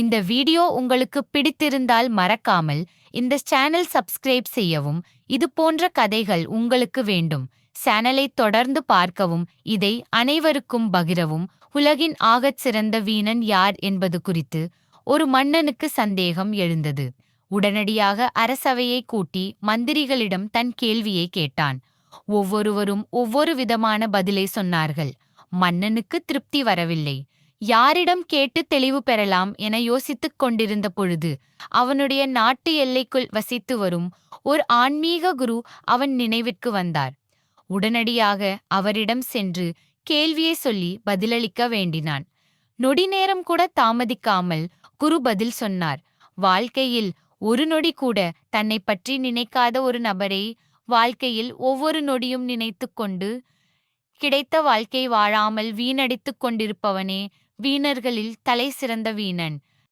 இந்த வீடியோ உங்களுக்கு பிடித்திருந்தால் மறக்காமல் இந்த சேனல் சப்ஸ்கிரைப் செய்யவும். இது போன்ற கதைகள் உங்களுக்கு வேண்டும். சேனலை தொடர்ந்து பார்க்கவும். இதை அனைவருக்கும் பகிரவும். உலகின் ஆகச் சிறந்த வீணன் யார் என்பது குறித்து ஒரு மன்னனுக்கு சந்தேகம் எழுந்தது. உடனடியாக அரசவையை கூட்டி மந்திரிகளிடம் தன் கேள்வியை கேட்டான். ஒவ்வொருவரும் ஒவ்வொரு விதமான பதிலை சொன்னார்கள். மன்னனுக்கு திருப்தி வரவில்லை. யாரிடம் கேட்டு தெளிவு பெறலாம் என யோசித்துக் கொண்டிருந்த பொழுது அவனுடைய நாட்டு எல்லைக்குள் வசித்து வரும் ஒரு ஆன்மீக குரு அவன் நினைவிற்கு வந்தார். உடனடியாக அவரிடம் சென்று கேள்வியை சொல்லி பதிலளிக்க வேண்டினான். நொடி நேரம் கூட தாமதிக்காமல் குரு பதில் சொன்னார். வாழ்க்கையில் ஒரு நொடி கூட தன்னை பற்றி நினைக்காத ஒரு நபரை வாழ்க்கையில் ஒவ்வொரு நொடியும் நினைத்துக் கொண்டு கிடைத்த வாழ்க்கை வாழாமல் வீணடித்துக் கொண்டிருப்பவனே வீணர்களில் தலை சிறந்த வீணன்.